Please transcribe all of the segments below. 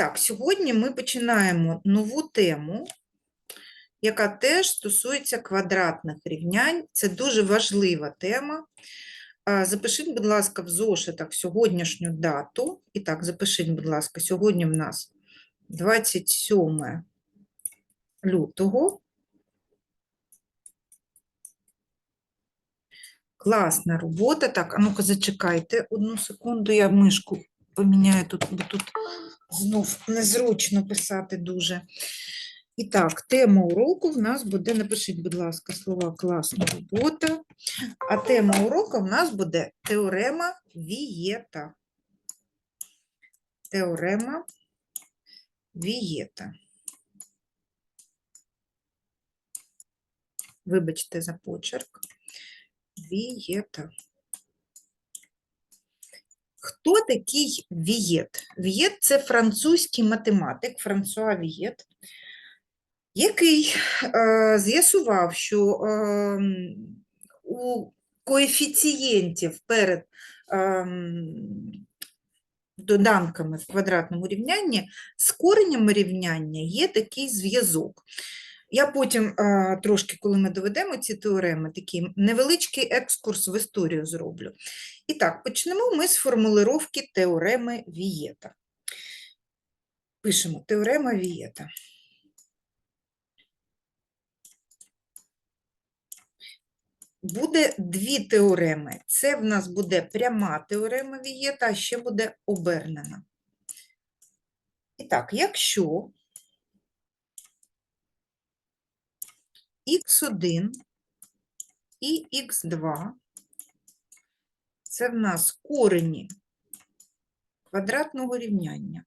так, сьогодні ми починаємо нову тему, яка теж стосується квадратних рівнянь. Це дуже важлива тема. Запишіть, будь ласка, в зошитах сьогоднішню дату. І так, запишіть, будь ласка, сьогодні в нас 27 лютого. Класна робота. Так, а ну-ка зачекайте одну секунду, я мишку поміняю тут, бо тут знов незручно писати дуже. І так, тема уроку в нас буде, напишіть, будь ласка, слова класна робота. А тема уроку в нас буде теорема Вієта. Теорема Вієта. Вибачте за почерк. Вієта. Хто такий Вієт? Вієт – це французький математик Франсуа Вієт, який е, з'ясував, що е, у коефіцієнтів перед е, доданками в квадратному рівнянні з коренями рівняння є такий зв'язок. Я потім е, трошки, коли ми доведемо ці теореми, такий невеличкий екскурс в історію зроблю. І так, почнемо ми з формулировки теореми Вієта. Пишемо теорема Вієта. Буде дві теореми. Це в нас буде пряма теорема Вієта, а ще буде обернена. І так, якщо х1 і х2 це в нас корені квадратного рівняння.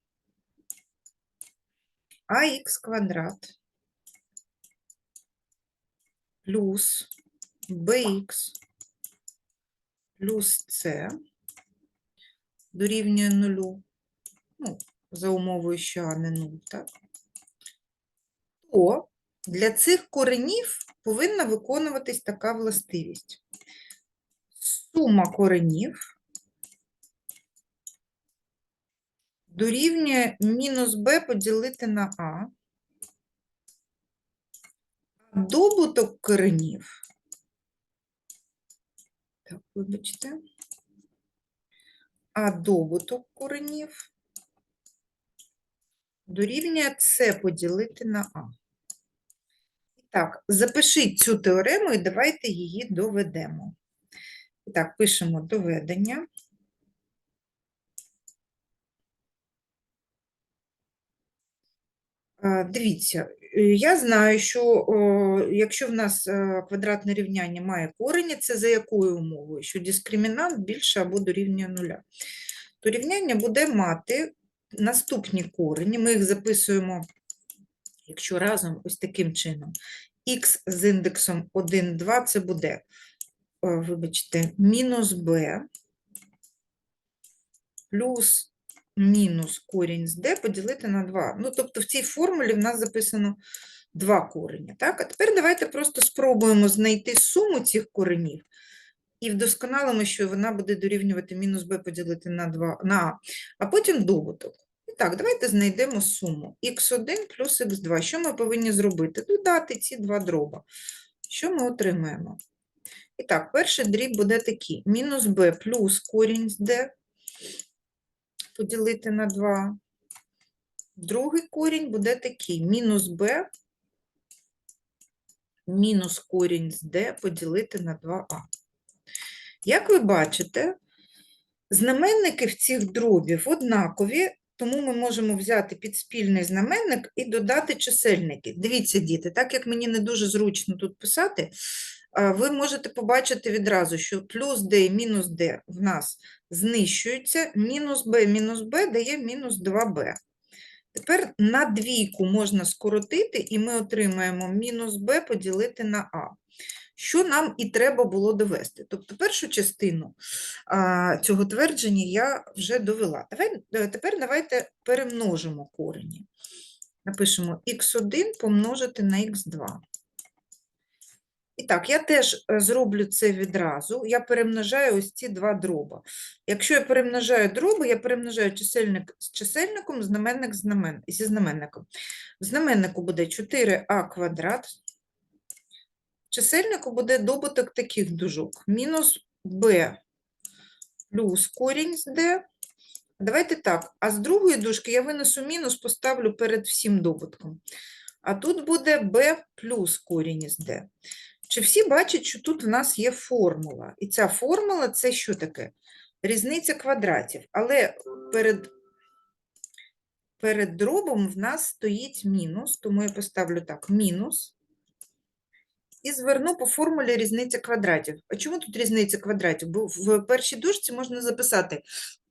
АХ квадрат плюс bx плюс c дорівнює нулю, ну, за умовою, що а не 0, так? То для цих коренів повинна виконуватись така властивість. Сума коренів дорівнює мінус b поділити на а. Добуток коренів. Так, вибачте. А добуток коренів дорівнює c поділити на а. Так, запишіть цю теорему і давайте її доведемо. Так, пишемо доведення. Дивіться, я знаю, що якщо в нас е, квадратне рівняння має корені, це за якою умовою? Що дискримінант більше або дорівнює нуля. То рівняння буде мати наступні корені. Ми їх записуємо, якщо разом, ось таким чином. Х з індексом 1, 2 це буде, вибачте, мінус b плюс мінус корінь з d поділити на 2. Ну, тобто в цій формулі в нас записано два корення. Так? А тепер давайте просто спробуємо знайти суму цих коренів і вдосконалимо, що вона буде дорівнювати мінус b поділити на 2, на a, а потім добуток. І так, давайте знайдемо суму х1 плюс х2. Що ми повинні зробити? Додати ці два дроба. Що ми отримаємо? І так, перший дріб буде такий: мінус b плюс корінь з d поділити на 2. Другий корінь буде такий: мінус b мінус корінь з d поділити на 2а. Як ви бачите, знаменники в цих дробів однакові, тому ми можемо взяти підспільний знаменник і додати чисельники. Дивіться, діти, так як мені не дуже зручно тут писати, ви можете побачити відразу, що плюс d і мінус d в нас знищуються, мінус b мінус b дає мінус 2b. Тепер на двійку можна скоротити, і ми отримаємо мінус b поділити на a. Що нам і треба було довести. Тобто першу частину а, цього твердження я вже довела. Давай, е, тепер давайте перемножимо корені. Напишемо х1 помножити на х2. І так, я теж е, зроблю це відразу. Я перемножаю ось ці два дроба. Якщо я перемножаю дроби, я перемножаю чисельник з чисельником, знаменник знамен... зі знаменником. В знаменнику буде 4а квадрат. Чисельнику буде добуток таких дужок. Мінус b плюс корінь з d. Давайте так, а з другої дужки я винесу мінус, поставлю перед всім добутком. А тут буде b плюс корінь із d. Чи всі бачать, що тут в нас є формула? І ця формула це що таке? Різниця квадратів. Але перед, перед дробом в нас стоїть мінус, тому я поставлю так: мінус. І зверну по формулі різниця квадратів. А чому тут різниця квадратів? Бо в першій дужці можна записати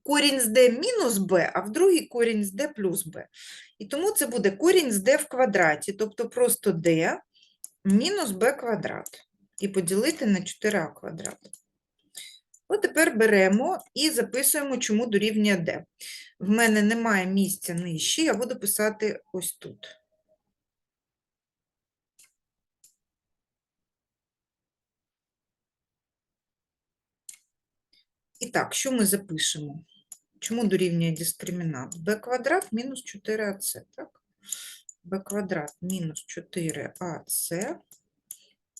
корінь з d мінус b, а в другій корінь з d плюс b. І тому це буде корінь з d в квадраті, тобто просто d мінус b квадрат. І поділити на 4а квадрат. От тепер беремо і записуємо, чому дорівнює d. В мене немає місця нижче, я буду писати ось тут. І так, що ми запишемо? Чому дорівнює дискримінант? b квадрат мінус 4ac, так? b квадрат мінус 4ac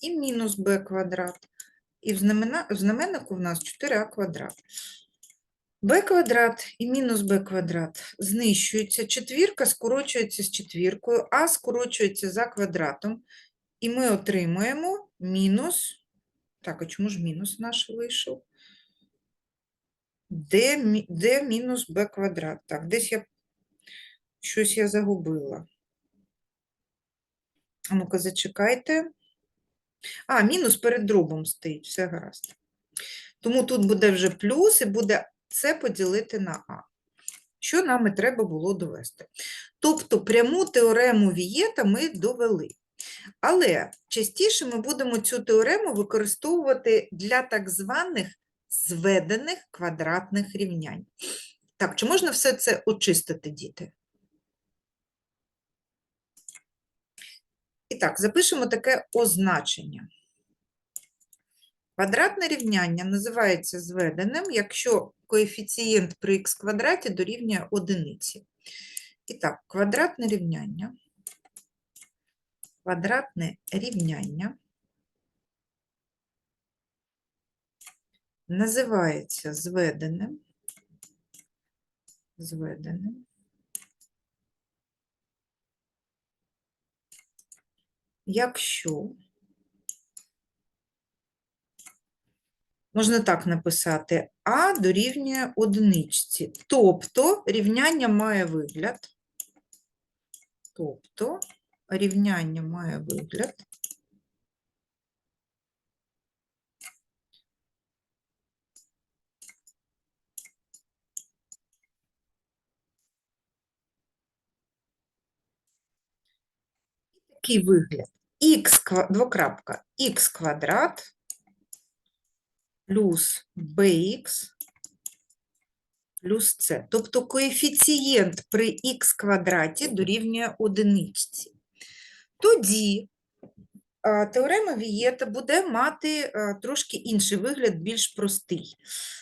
і мінус b квадрат. І в, знаменнику в нас 4а квадрат. b квадрат і мінус b квадрат знищуються. Четвірка скорочується з четвіркою, а скорочується за квадратом. І ми отримуємо мінус. Так, а чому ж мінус наш вийшов? D, d мінус b квадрат. Так, десь я щось я загубила. А ну-ка, зачекайте. А, мінус перед дробом стоїть, все гаразд. Тому тут буде вже плюс і буде це поділити на А. Що нам і треба було довести? Тобто пряму теорему Вієта ми довели. Але частіше ми будемо цю теорему використовувати для так званих зведених квадратних рівнянь. Так, чи можна все це очистити, діти? І так, запишемо таке означення. Квадратне рівняння називається зведеним, якщо коефіцієнт при х квадраті дорівнює одиниці. І так, квадратне рівняння. Квадратне рівняння називається зведеним. Зведеним. Якщо можна так написати, а дорівнює одиничці. Тобто рівняння має вигляд. Тобто рівняння має вигляд. Такий вигляд. Х, двокрапка, х квадрат плюс bx плюс c. Тобто коефіцієнт при х квадраті дорівнює одиничці. Тоді теорема Вієта буде мати трошки інший вигляд, більш простий.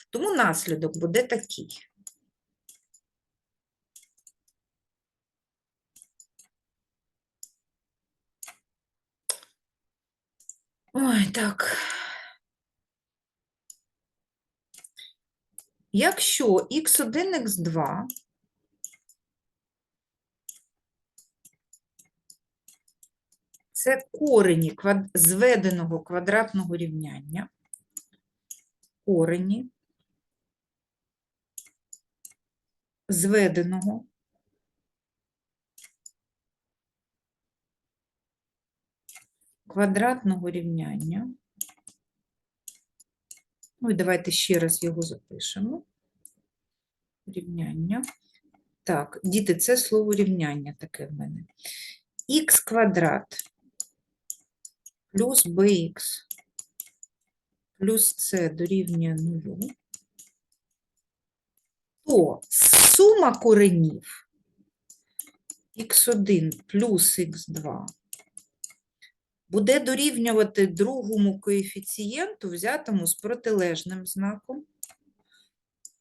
Тому наслідок буде такий. Ой, так. Якщо х1, х2 це корені зведеного квадратного рівняння, корені зведеного квадратного рівняння. Ну і давайте ще раз його запишемо. Рівняння. Так, діти, це слово рівняння таке в мене. х квадрат плюс bx плюс c дорівнює нулю, то сума коренів х1 плюс х2 буде дорівнювати другому коефіцієнту, взятому з протилежним знаком,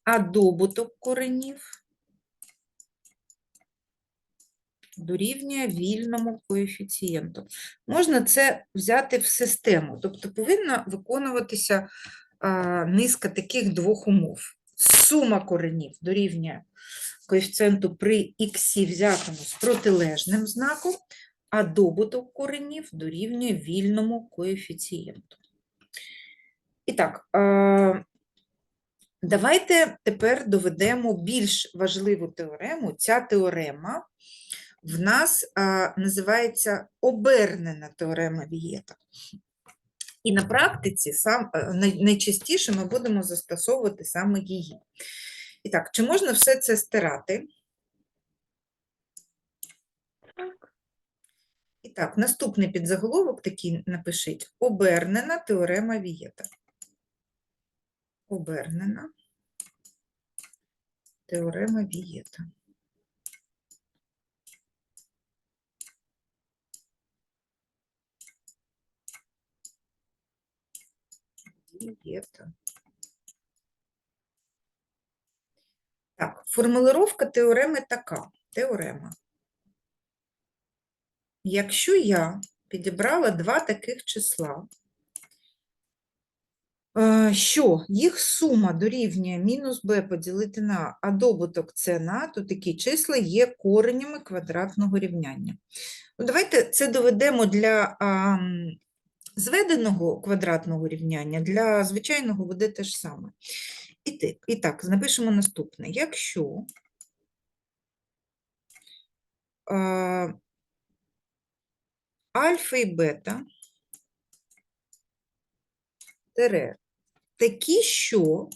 а добуток коренів дорівнює вільному коефіцієнту. Можна це взяти в систему, тобто повинна виконуватися а, низка таких двох умов. Сума коренів дорівнює коефіцієнту при х взятому з протилежним знаком, а добуток коренів дорівнює вільному коефіцієнту. І так, давайте тепер доведемо більш важливу теорему. Ця теорема в нас називається обернена теорема Вієта. І на практиці сам, е, найчастіше ми будемо застосовувати саме її. І так, чи можна все це стирати? Так, наступний підзаголовок такий напишіть. Обернена теорема Вієта. Обернена теорема Вієта. Вієта. Так, формулировка теореми така. Теорема. Якщо я підібрала два таких числа, е, що їх сума дорівнює мінус b поділити на а, добуток це на, то такі числа є коренями квадратного рівняння. Ну, давайте це доведемо для зведеного квадратного рівняння, для звичайного буде те ж саме. І так, і так напишемо наступне. Якщо е, альфа і бета тире такі, що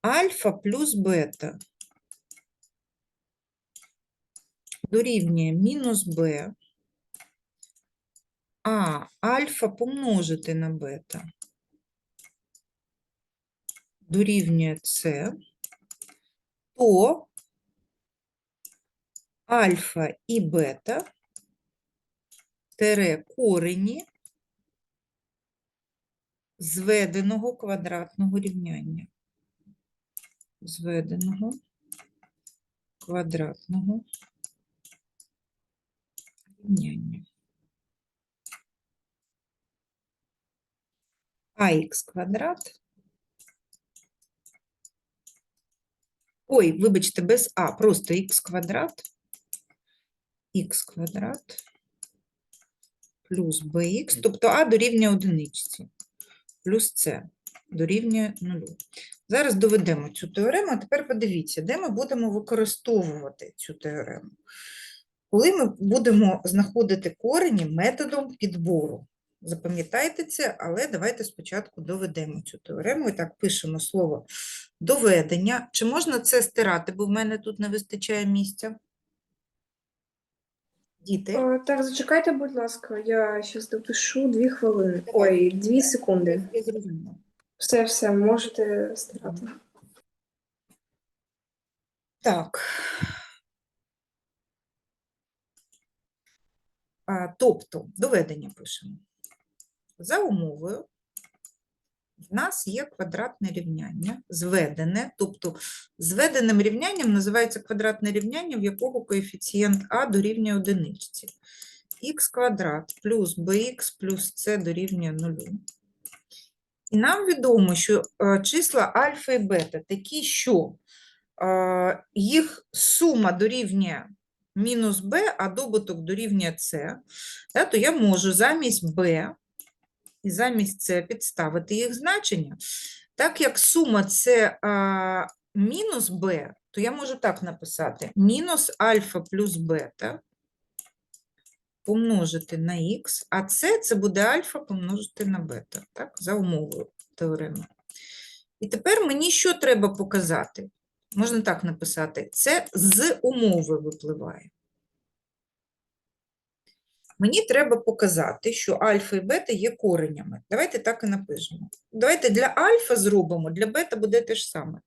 альфа плюс бета дорівнює мінус b, а альфа помножити на бета дорівнює c, то альфа і бета тере корені зведеного квадратного рівняння. Зведеного квадратного рівняння. АХ квадрат. Ой, вибачте, без А, просто х квадрат. Х квадрат плюс bx, тобто а дорівнює одиничці, плюс c дорівнює нулю. Зараз доведемо цю теорему, а тепер подивіться, де ми будемо використовувати цю теорему. Коли ми будемо знаходити корені методом підбору. Запам'ятайте це, але давайте спочатку доведемо цю теорему. І так, пишемо слово доведення. Чи можна це стирати, бо в мене тут не вистачає місця? Діти? О, Так, зачекайте, будь ласка, я зараз допишу дві хвилини. Ой, дві секунди. Я зрозуміла. Все, все, можете старати. Так. А, тобто, доведення пишемо. За умовою, в нас є квадратне рівняння, зведене, тобто зведеним рівнянням називається квадратне рівняння, в якого коефіцієнт а дорівнює одиничці. х квадрат плюс bx плюс c дорівнює нулю. І нам відомо, що е, числа альфа і бета такі, що е, їх сума дорівнює мінус b, а добуток дорівнює c, да, то я можу замість b і замість c підставити їх значення. Так як сума це а, мінус b, то я можу так написати: мінус альфа плюс бета помножити на х, а це це буде альфа помножити на бета, так, за умовою теореми. І тепер мені що треба показати? Можна так написати: це з умови випливає. Мені треба показати, що альфа і бета є коренями. Давайте так і напишемо. Давайте для альфа зробимо, для бета буде те ж саме.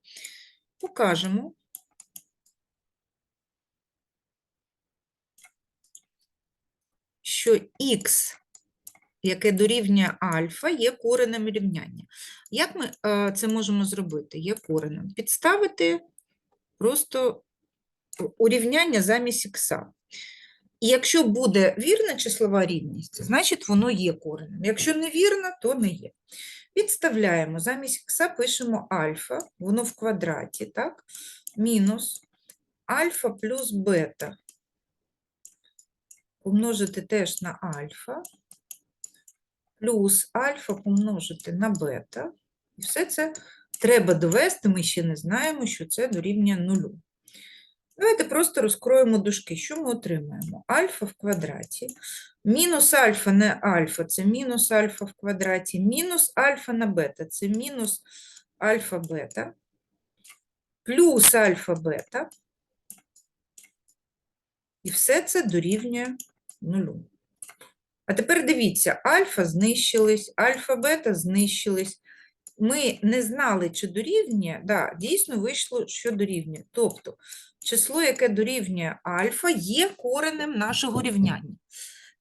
Покажемо. Що х, яке дорівнює альфа, є коренем рівняння. Як ми е, це можемо зробити? Є коренем. Підставити просто урівняння замість х. І якщо буде вірна числова рівність, значить воно є коренем. Якщо не вірна, то не є. Підставляємо, замість х пишемо альфа, воно в квадраті, так? Мінус альфа плюс бета. Помножити теж на альфа, плюс альфа помножити на бета. І все це треба довести, ми ще не знаємо, що це дорівнює нулю. Давайте просто розкроємо дужки. Що ми отримаємо? Альфа в квадраті. Мінус альфа не альфа, це мінус альфа в квадраті. Мінус альфа на бета, це мінус альфа бета. Плюс альфа бета. І все це дорівнює нулю. А тепер дивіться, альфа знищились, альфа бета знищились. Ми не знали, чи дорівнює, да, дійсно вийшло, що дорівнює. Тобто число, яке дорівнює альфа, є коренем нашого рівняння.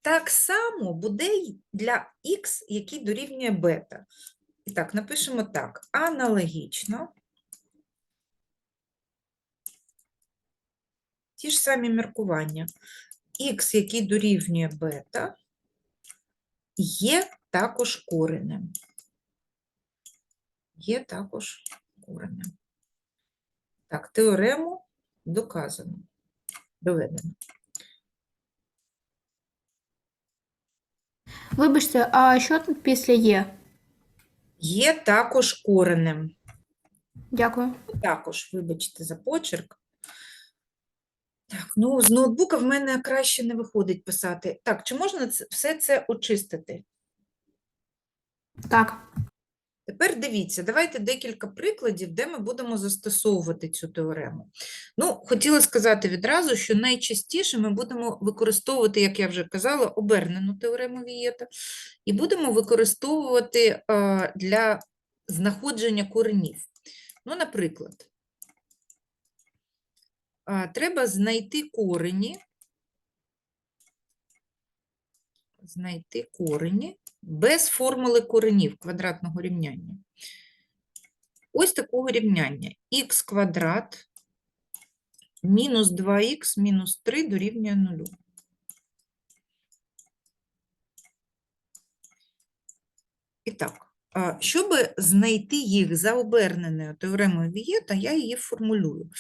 Так само буде й для х, який дорівнює бета. І так, напишемо так: аналогічно. Ті ж самі міркування. х, який дорівнює бета, є також коренем. Є також коренем. Так, теорему доказано, доведено. Вибачте, а що тут після є? Є також коренем. Дякую. Також, вибачте, за почерк. Так, ну з ноутбука в мене краще не виходить писати. Так, чи можна це- все це очистити? Так. Тепер дивіться, давайте декілька прикладів, де ми будемо застосовувати цю теорему. Ну, хотіла сказати відразу, що найчастіше ми будемо використовувати, як я вже казала, обернену теорему Вієта, і будемо використовувати е, для знаходження коренів. Ну, наприклад, е, треба знайти корені, знайти корені без формули коренів квадратного рівняння. Ось такого рівняння. х квадрат мінус 2х мінус 3 дорівнює 0. І так, щоб знайти їх за оберненою теоремою Вієта, я її формулюю.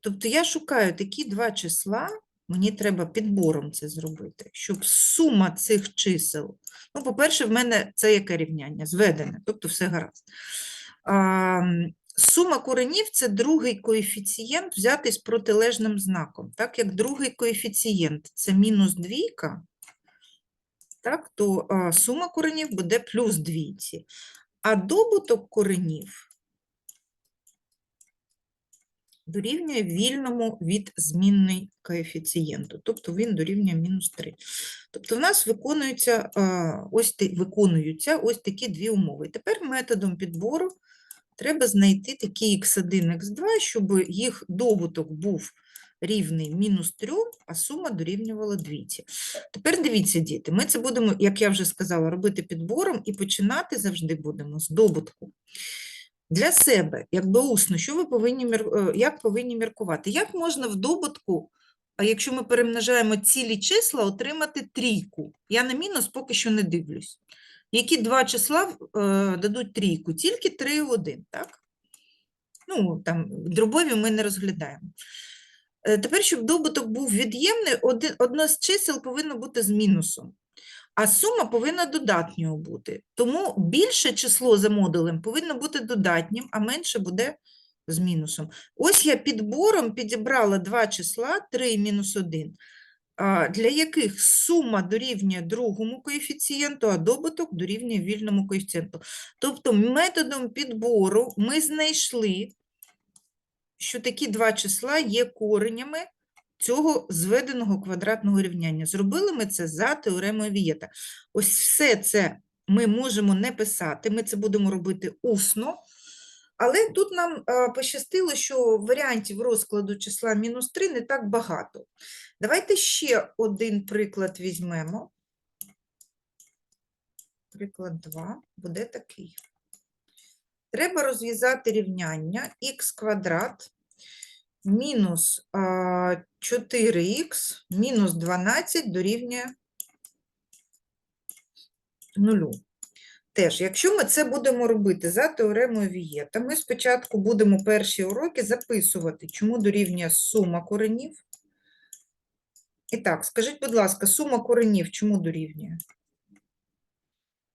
Тобто я шукаю такі два числа, мені треба підбором це зробити, щоб сума цих чисел Ну, по-перше, в мене це яке рівняння? Зведене, тобто все гаразд. А, сума коренів – це другий коефіцієнт, взятий з протилежним знаком. Так як другий коефіцієнт – це мінус двійка, так, то сума коренів буде плюс двійці. А добуток коренів дорівнює вільному від змінний коефіцієнту, тобто він дорівнює мінус 3. Тобто в нас виконуються, ось, виконуються ось такі дві умови. Тепер методом підбору треба знайти такі x1, x2, щоб їх добуток був рівний мінус 3, а сума дорівнювала двійці. Тепер дивіться, діти, ми це будемо, як я вже сказала, робити підбором і починати завжди будемо з добутку. Для себе, якби усно, що ви повинні, е, як повинні міркувати? Як можна в добутку а якщо ми перемножаємо цілі числа, отримати трійку. Я на мінус поки що не дивлюсь. Які два числа е, дадуть трійку? Тільки 3 і 1, так? Ну, там, дробові ми не розглядаємо. Е, Тепер, щоб добуток був від'ємний, один, одно з чисел повинно бути з мінусом, а сума повинна додатньою бути. Тому більше число за модулем повинно бути додатнім, а менше буде з мінусом. Ось я підбором підібрала два числа 3 і мінус 1, для яких сума дорівнює другому коефіцієнту, а добуток дорівнює вільному коефіцієнту. Тобто методом підбору ми знайшли, що такі два числа є коренями цього зведеного квадратного рівняння. Зробили ми це за теоремою Вієта. Ось все це ми можемо не писати, ми це будемо робити усно. Але тут нам пощастило, що варіантів розкладу числа мінус 3 не так багато. Давайте ще один приклад візьмемо. приклад 2, буде такий. Треба розв'язати рівняння х квадрат мінус 4х мінус 12 дорівнює 0. Теж, якщо ми це будемо робити за теоремою Вієта, ми спочатку будемо перші уроки записувати, чому дорівнює сума коренів. І так, скажіть, будь ласка, сума коренів чому дорівнює?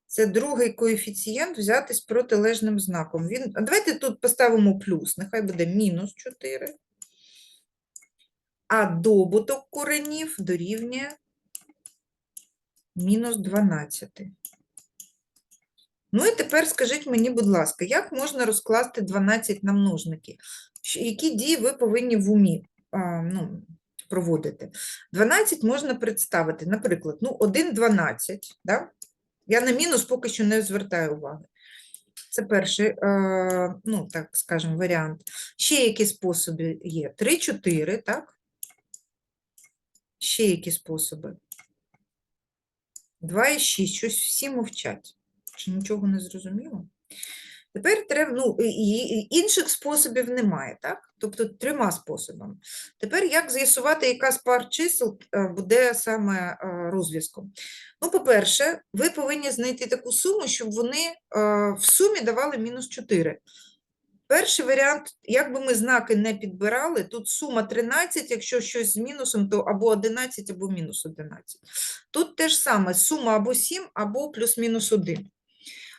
Це другий коефіцієнт взяти з протилежним знаком. Він... Давайте тут поставимо плюс, нехай буде мінус 4. А добуток коренів дорівнює мінус 12. Ну і тепер скажіть мені, будь ласка, як можна розкласти 12 на множники? Які дії ви повинні в умі а, ну, проводити? 12 можна представити, наприклад, ну, 1 12, да? Я на мінус поки що не звертаю уваги. Це перший, е, ну, так скажемо, варіант. Ще які способи є? 3, 4, так? Ще які способи? 2 і 6, щось всі мовчать. Чи нічого не зрозуміло? Тепер треба, ну, і- інших способів немає, так? Тобто трьома способами. Тепер як з'ясувати, яка з пар чисел е, буде саме е, розв'язком? Ну, по-перше, ви повинні знайти таку суму, щоб вони е, в сумі давали мінус 4. Перший варіант, як би ми знаки не підбирали, тут сума 13, якщо щось з мінусом, то або 11, або мінус 11. Тут те ж саме, сума або 7, або плюс-мінус 1.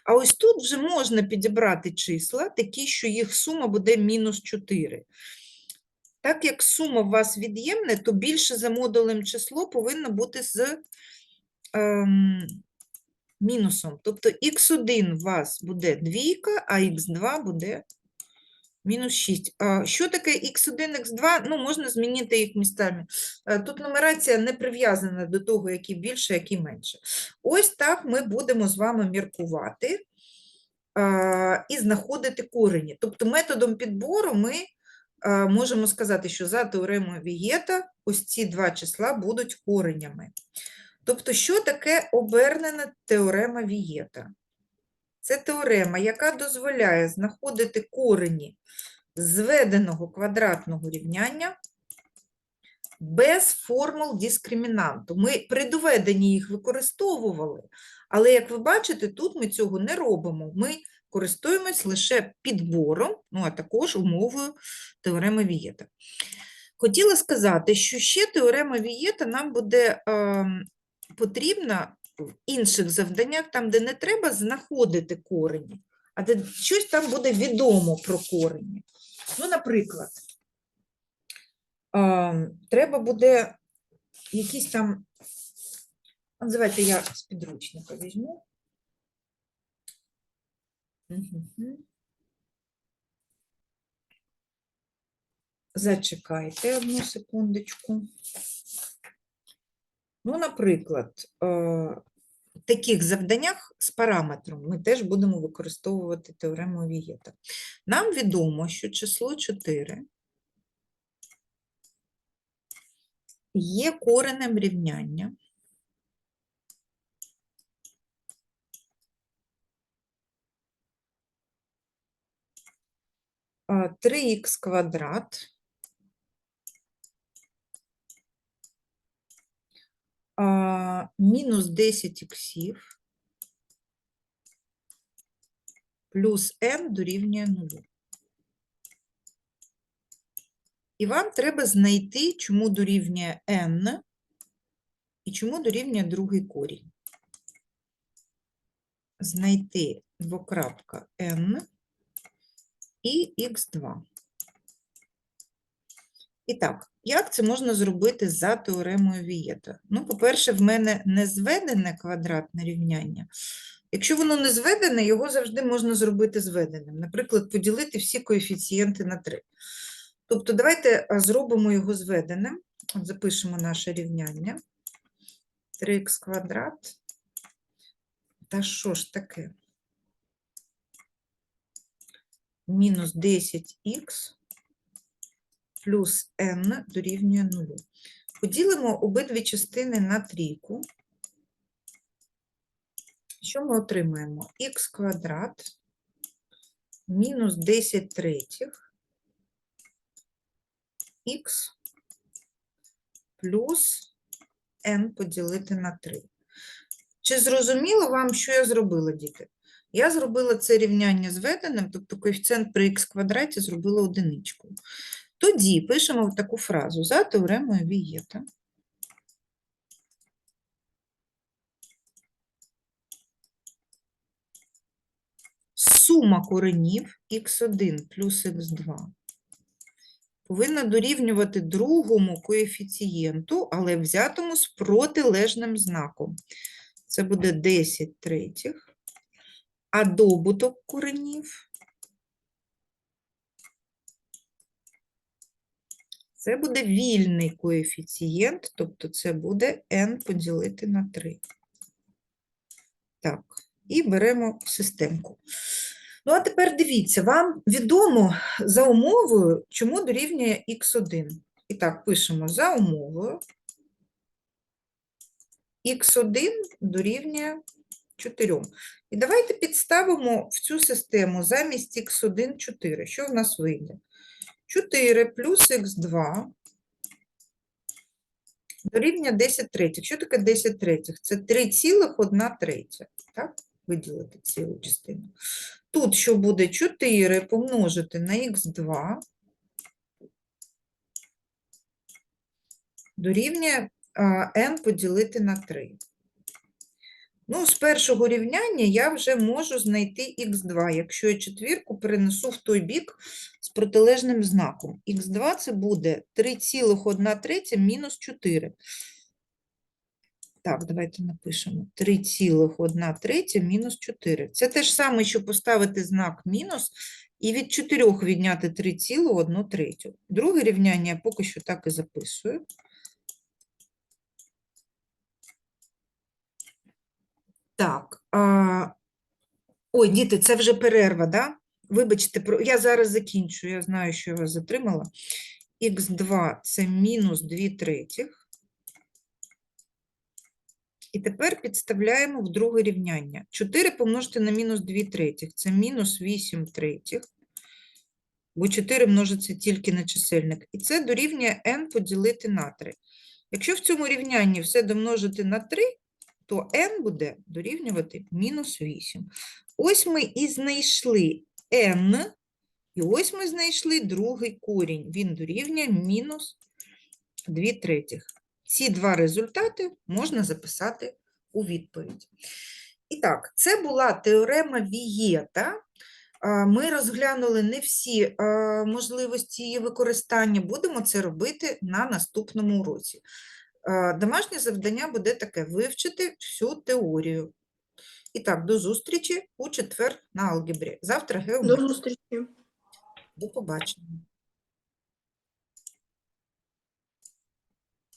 А ось тут вже можна підібрати числа, такі, що їх сума буде мінус 4. Так як сума у вас від'ємне, то більше за модулем число повинно бути з ем, мінусом. Тобто х1 у вас буде двійка, а х2 буде мінус 6. Що таке х1, х2? Ну, можна змінити їх містами. Е, Тут нумерація не прив'язана до того, який більше, який менше. Ось так ми будемо з вами міркувати і знаходити корені. Тобто методом підбору ми можемо сказати, що за теоремою Вієта ось ці два числа будуть коренями. Тобто, що таке обернена теорема Вієта? Це теорема, яка дозволяє знаходити корені зведеного квадратного рівняння без формул дискримінанту. Ми при доведенні їх використовували, але, як ви бачите, тут ми цього не робимо. Ми користуємось лише підбором, ну а також умовою теореми Вієта. Хотіла сказати, що ще теорема Вієта нам буде ем, потрібна в інших завданнях, там, де не треба знаходити корені, а де щось там буде відомо про корені. Ну, наприклад, треба буде якісь там. От Давайте я з підручника візьму. Зачекайте одну секундочку. Ну, наприклад, таких завданнях з параметром ми теж будемо використовувати теорему Вієта. Нам відомо, що число 4 є коренем рівняння а, 3х квадрат мінус 10 іксів плюс n дорівнює 0. І вам треба знайти, чому дорівнює n і чому дорівнює другий корінь. Знайти двокрапка n і х2. І так, як це можна зробити за теоремою Вієта? Ну, по-перше, в мене не зведене квадратне рівняння. Якщо воно не зведене, його завжди можна зробити зведеним. Наприклад, поділити всі коефіцієнти на 3. Тобто, давайте зробимо його зведеним. От запишемо наше рівняння. 3х квадрат. Та що ж таке? Мінус 10х плюс n дорівнює 0. Поділимо обидві частини на трійку. Що ми отримаємо? Х квадрат мінус 10 третіх х плюс n поділити на 3. Чи зрозуміло вам, що я зробила, діти? Я зробила це рівняння зведеним, тобто коефіцієнт при х квадраті зробила одиничкою. Тоді пишемо таку фразу за теоремою Вієта. Сума коренів х1 плюс х2 повинна дорівнювати другому коефіцієнту, але взятому з протилежним знаком. Це буде 10 третіх, а добуток коренів це буде вільний коефіцієнт, тобто це буде n поділити на 3. Так, і беремо системку. Ну, а тепер дивіться, вам відомо за умовою, чому дорівнює х1. І так, пишемо за умовою. х1 дорівнює 4. І давайте підставимо в цю систему замість х1 4. Що в нас вийде? 4 плюс х2 дорівнює 10 третіх. Що таке 10 третіх? Це 3,1 третя. Так? Виділити цілу частину. Тут що буде 4 помножити на х2 дорівнює а, n поділити на 3. Ну, з першого рівняння я вже можу знайти х2, якщо я четвірку перенесу в той бік з протилежним знаком. х2 це буде 3,1 третя мінус 4. Так, давайте напишемо 3,1 третя мінус 4. Це те ж саме, що поставити знак мінус і від 4 відняти 3,1 третю. Друге рівняння я поки що так і записую. Так. А... Ой, діти, це вже перерва, да? Вибачте, я зараз закінчу, я знаю, що я вас затримала. Х2 це мінус 2 третіх. І тепер підставляємо в друге рівняння. 4 помножити на мінус 2 третіх. Це мінус 8 третіх. Бо 4 множиться тільки на чисельник. І це дорівнює n поділити на 3. Якщо в цьому рівнянні все домножити на 3, то n буде дорівнювати мінус 8. Ось ми і знайшли n, і ось ми знайшли другий корінь. Він дорівнює мінус 2 третіх. Ці два результати можна записати у відповідь. І так, це була теорема Вієта. Ми розглянули не всі можливості її використання. Будемо це робити на наступному уроці. А, Домашнє завдання буде таке: вивчити всю теорію. І так, до зустрічі у четвер на алгебрі. Завтра До зустрічі. До побачення.